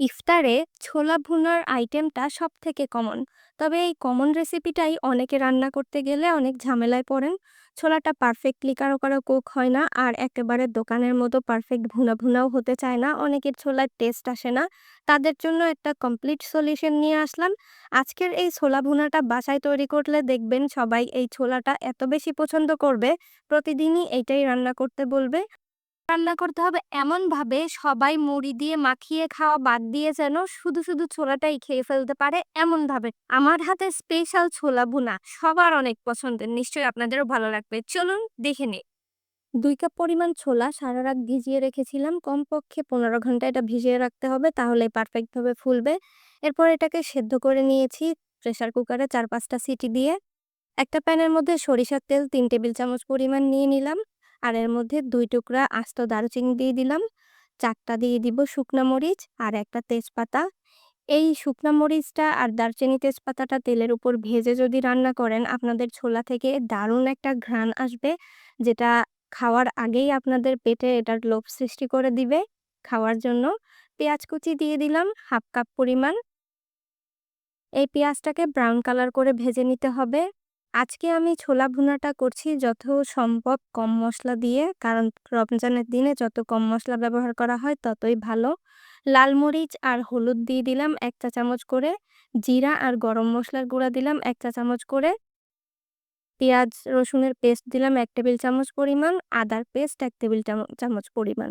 ইফতারে ছোলা ভুনার আইটেমটা সব থেকে কমন তবে এই কমন রেসিপিটাই অনেকে রান্না করতে গেলে অনেক ঝামেলায় পড়েন। ছোলাটা পারফেক্টলি কারও কারও কুক হয় না, আর একেবারে দোকানের মতো পারফেক্ট ভুনা ভুনাও হতে চায় না। অনেকের ছোলার টেস্ট আসে না। তাদের জন্য একটা কমপ্লিট সলিউশন নিয়ে আসলাম। আজকের এই ছোলা ভুনাটা বাসায় তৈরি করলে দেখবেন সবাই এই ছোলাটা এত বেশি পছন্দ করবে, প্রতিদিনই এইটাই রান্না করতে বলবে। রান্না করতে হবে এমনভাবে সবাই মুড়ি দিয়ে মাখিয়ে খাওয়া বাদ দিয়ে যেন শুধু শুধু ছোলাটাই খেয়ে ফেলতে পারে এমনভাবে। আমার হাতে স্পেশাল ছোলা ভুনা সবার অনেক পছন্দের, নিশ্চয়ই আপনাদেরও ভালো লাগবে। চলুন দেখে নিই। দুই কাপ পরিমাণ ছোলা সারা রাত ভিজিয়ে রেখেছিলাম, কমপক্ষে পনেরো ঘণ্টা এটা ভিজিয়ে রাখতে হবে তাহলে পারফেক্টভাবে ফুলবে। এরপর এটাকে সেদ্ধ করে নিয়েছি প্রেসার কুকারে চার পাঁচটা সিটি দিয়ে। একটা প্যানের মধ্যে সরিষার তেল, তিন টেবিল চামচ পরিমাণ নিয়ে নিলাম। আর এর মধ্যে দুই টুকরা আস্ত দারুচিনি দিয়ে দিলাম। চারটা দিয়ে দিব শুকনা মরিচ আর একটা তেজপাতা। এই শুকনা মরিচটা আর দারচিনি তেজপাতাটা তেলের উপর ভেজে যদি রান্না করেন, আপনাদের ছোলা থেকে দারুণ একটা ঘ্রাণ আসবে। যেটা খাওয়ার আগেই আপনাদের পেটে এটার লোভ সৃষ্টি করে দিবে। খাওয়ার জন্য পেঁয়াজ কুচি দিয়ে দিলাম হাফ কাপ পরিমাণ। এই পেঁয়াজটাকে ব্রাউন কালার করে ভেজে নিতে হবে। আজকে আমি ছোলা ভুনাটা করছি যত সম্ভব কম মশলা দিয়ে। কারণ রমজানের দিনে যত কম মশলা ব্যবহার করা হয় ততই ভালো। লাল মরিচ আর হলুদ দিয়ে দিলাম এক চা চামচ করে। জিরা আর গরম মশলার গুঁড়া দিলাম এক চা চামচ করে। পেঁয়াজ, রসুনের পেস্ট দিলাম এক টেবিল চামচ পরিমাণ। আদার পেস্ট এক টেবিল চামচ পরিমাণ।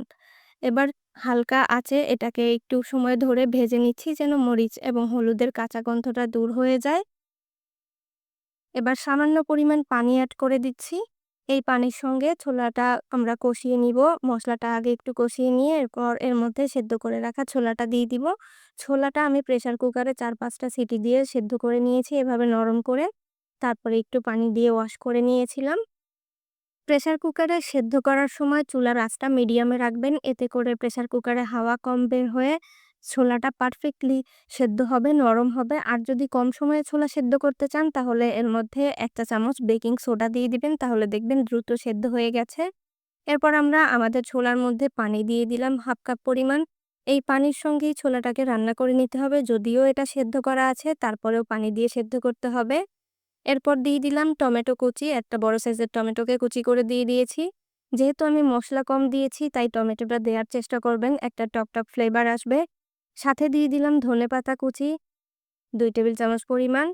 এবার হালকা আছে এটাকে একটু সময় ধরে ভেজে নিচ্ছি যেন মরিচ এবং হলুদের কাঁচা গন্ধটা দূর হয়ে যায়। এবার সামান্য পরিমাণ পানি অ্যাড করে দিচ্ছি। এই পানির সঙ্গে ছোলাটা আমরা কষিয়ে নিব। মশলাটা আগে একটু কষিয়ে নিয়ে এরপর এর মধ্যে সেদ্ধ করে রাখা ছোলাটা দিয়ে দিব। ছোলাটা আমি প্রেশার কুকারে চার পাঁচটা সিটি দিয়ে সেদ্ধ করে নিয়েছি এভাবে নরম করে। তারপরে একটু পানি দিয়ে ওয়াশ করে নিয়েছিলাম। প্রেশার কুকারে সেদ্ধ করার সময় চুলার আঁচটা মিডিয়ামে রাখবেন। এতে করে প্রেসার কুকারে হাওয়া কম বের হয়ে ছোলাটা পারফেক্টলি সেদ্ধ হবে, নরম হবে। আর যদি কম সময়ে ছোলা সেদ্ধ করতে চান, তাহলে এর মধ্যে একটা চামচ বেকিং সোডা দিয়ে দিবেন। তাহলে দেখবেন দ্রুত সেদ্ধ হয়ে গেছে। এরপর আমরা আমাদের ছোলার মধ্যে পানি দিয়ে দিলাম হাফ কাপ পরিমাণ। এই পানির সঙ্গেই ছোলাটাকে রান্না করে নিতে হবে। যদিও এটা সেদ্ধ করা আছে, তারপরেও পানি দিয়ে সেদ্ধ করতে হবে। এরপর দিয়ে দিলাম টমেটো কুচি। একটা বড় সাইজের টমেটোকে কুচি করে দিয়ে দিয়েছি। যেহেতু আমি মশলা কম দিয়েছি, তাই টমেটোটা দেওয়ার চেষ্টা করবেন। একটা টক টক ফ্লেভার আসবে। সাথে দিয়ে দিলাম ধনে পাতা কুচি, দুই টেবিল চামচ পরিমাণ।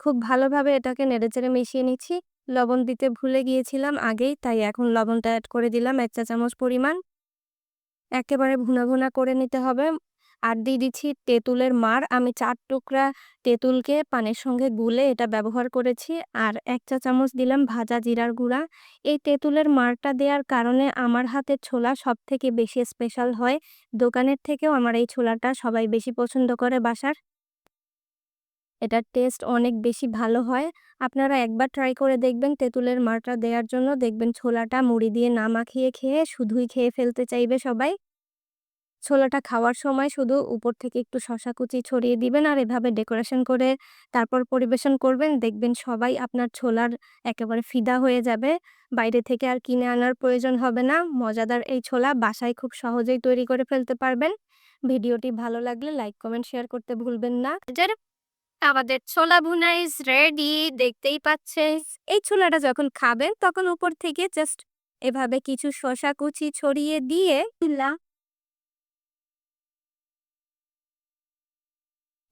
খুব ভালোভাবে এটাকে নেড়েচেড়ে মিশিয়ে নিচ্ছি। লবণ দিতে ভুলে গিয়েছিলাম আগেই, তাই এখন লবণটা অ্যাড করে দিলাম এক চা চামচ পরিমাণ। একেবারে ভুনা ভুনা করে নিতে হবে। আর দিয়ে দিচ্ছি তেঁতুলের মার আমি চার টুকরা তেঁতুলকে পানের সঙ্গে গুলে এটা ব্যবহার করেছি। আর এক চা চামচ দিলাম ভাজা জিরার গুঁড়া। এই তেঁতুলের মারটা দেওয়ার কারণে আমার হাতের ছোলা সব থেকে বেশি স্পেশাল হয়। দোকানের থেকেও আমার এই ছোলাটা সবাই বেশি পছন্দ করে বাসার। এটার টেস্ট অনেক বেশি ভালো হয়। আপনারা একবার ট্রাই করে দেখবেন তেঁতুলের মারটা দেওয়ার জন্য। দেখবেন ছোলাটা মুড়ি দিয়ে না মাখিয়ে খেয়ে শুধুই খেয়ে ফেলতে চাইবে সবাই। ছোলাটা খাওয়ার সময় শুধু উপর থেকে একটু শশা কুচি ছড়িয়ে দিবেন আর এভাবে ডেকোরেশন করে তারপর পরিবেশন করবেন। দেখবেন সবাই আপনার ছোলার একেবারে ফিদা হয়ে যাবে। বাইরে থেকে আর কিনে আনার প্রয়োজন হবে না। মজাদার এই ছোলা বাসায় খুব সহজেই তৈরি করে ফেলতে পারবেন। ভিডিওটি ভালো লাগলে লাইক, কমেন্ট, শেয়ার করতে ভুলবেন না। আমাদের ছোলা ভুনা রেডি দেখতেই পাচ্ছেন। এই ছোলাটা যখন খাবেন তখন উপর থেকে জাস্ট এভাবে কিছু শশা কুচি ছড়িয়ে দিয়ে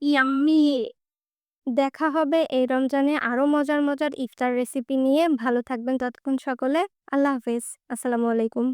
ইয়াম্মি। দেখা হবে এই রমজানে আরও মজার মজার ইফতার রেসিপি নিয়ে। ভালো থাকবেন ততক্ষণ সকলে। আল্লাহ হাফেজ। আসসালামু আলাইকুম।